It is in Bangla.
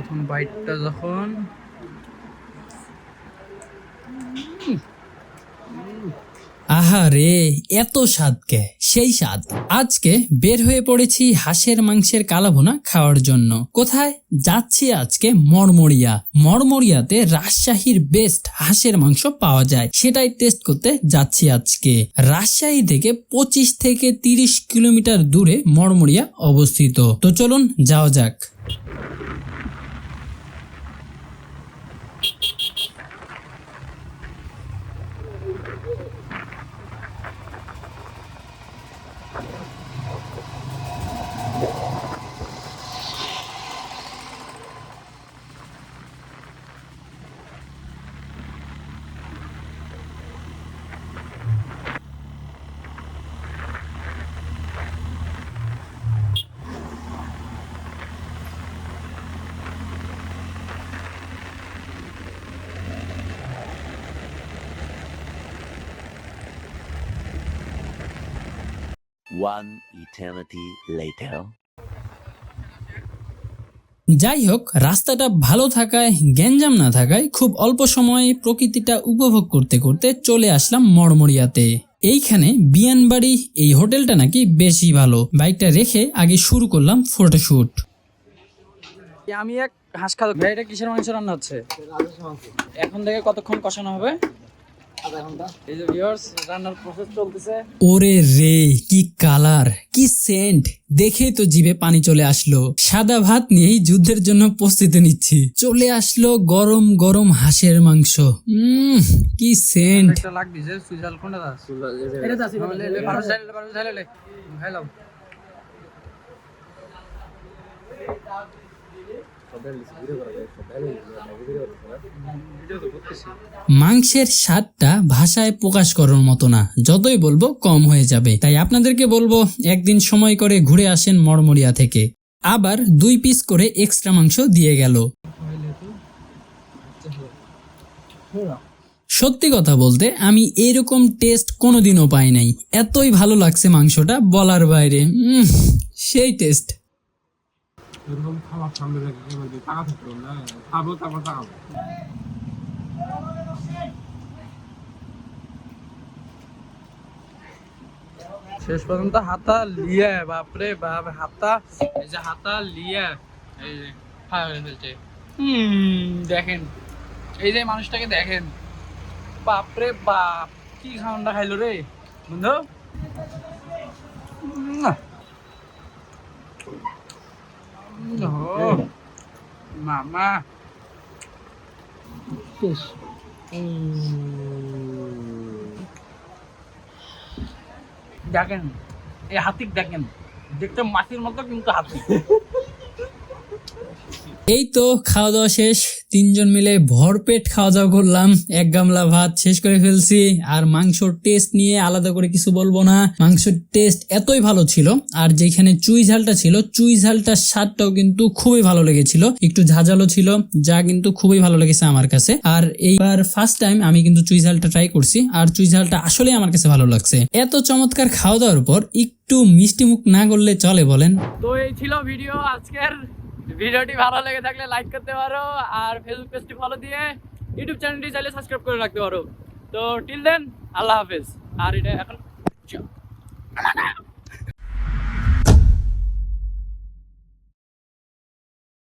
প্রথম বাইটটা যখন আহা রে এত স্বাদ কে? সেই স্বাদ। আজকে বের হয়ে পড়েছি হাঁসের মাংসের কালাভুনা খাওয়ার জন্য। কোথায়? যাচ্ছি আজকে মরমরিয়া। মরমরিয়াতে রাজশাহীর বেস্ট হাঁসের মাংস পাওয়া যায়। সেটাই টেস্ট করতে যাচ্ছি আজকে। রাজশাহী থেকে পঁচিশ থেকে তিরিশ কিলোমিটার দূরে মরমরিয়া অবস্থিত। তো চলুন যাওয়া যাক। One eternity later. যাই হোক রাস্তাটা ভালো থাকায় গ্যাঞ্জাম না থাকায় খুব অল্প সময়ে প্রকৃতিটা উপভোগ করতে করতে চলে আসলাম মরমরিয়াতে এইখানে বিয়ানবাড়ি এই হোটেলটা নাকি বেশি ভালো। বাইকটা রেখে আগে শুরু করলাম ফটোশুট। আমি এক হাঁস এটা কিসের মাংস রান্না হচ্ছে? এখন থেকে কতক্ষণ কষানো হবে? ওরে রে, কি কালার, কি সেন্ট দেখেই তো জিভে পানি চলে আসলো। সাদা ভাত নিয়েই যুদ্ধের জন্য প্রস্তুতি নিচ্ছি। চলে আসলো গরম গরম হাঁসের মাংস। উম, কি সেন্ট লাগবে মাংসের স্বাদটা ভাষায় প্রকাশ করার মতো না। যতই বলব, কম হয়ে যাবে। তাই আপনাদেরকে বলব, একদিন সময় করে ঘুরে আসেন মরমরিয়া থেকে। আবার দুই পিস করে এক্সট্রা মাংস দিয়ে গেল। সত্যি কথা বলতে, আমি এরকম টেস্ট কোনোদিনও পাই নাই। এতই ভালো লাগছে মাংসটা, বলার বাইরে। সেই টেস্ট না শেষ পর্যন্ত হাতা লিয়ে, বাপরে বাপ, হাতা, এই যে হাতা লিয়ে, এই যে দেখেন, এই যে মানুষটাকে দেখেন। বাপরে বাপ, কি খাওয়ানটা খাইলো রে, বন্ধু? উম। Mamá. Pues. দেখেন এই হাতিক দেখেন দেখতে মাসির মতো কিন্তু হাতি এই তো খাওয়া দাওয়া শেষ। তিনজন মিলে ভরপেট খাওয়া দাওয়া করলাম। এক গামলা ভাত শেষ করে ফেলছি। আর মাংসর টেস্ট নিয়ে আলাদা করে কিছু বলব না। মাংসর টেস্ট এতই ভালো ছিল। আর যেখানে চুই ঝালটা ছিল, চুই ঝালটার স্বাদটাও কিন্তু খুবই ভালো লেগেছিল। একটু ঝাঁঝালো ছিল, যা কিন্তু খুবই ভালো লেগেছে আমার কাছে। আর এইবার ফার্স্ট টাইম আমি কিন্তু চুই ঝালটা ট্রাই করছি। আর চুই ঝালটা আসলে আমার কাছে ভালো লাগছে। এত চমৎকার খাওয়া দাওয়ার পর একটু মিষ্টি মুখ না করলে চলে বলেন। তো এই ছিল ভিডিও আজকের। ভিডিওটি ভালো লেগে থাকলে লাইক করতে পারো আর ফেসবুক পেজটি ফলো দিয়ে ইউটিউব চ্যানেলটি চাইলে সাবস্ক্রাইব করে রাখতে পারো। তো টিল দেন আল্লাহ হাফেজ। আর এটা এখন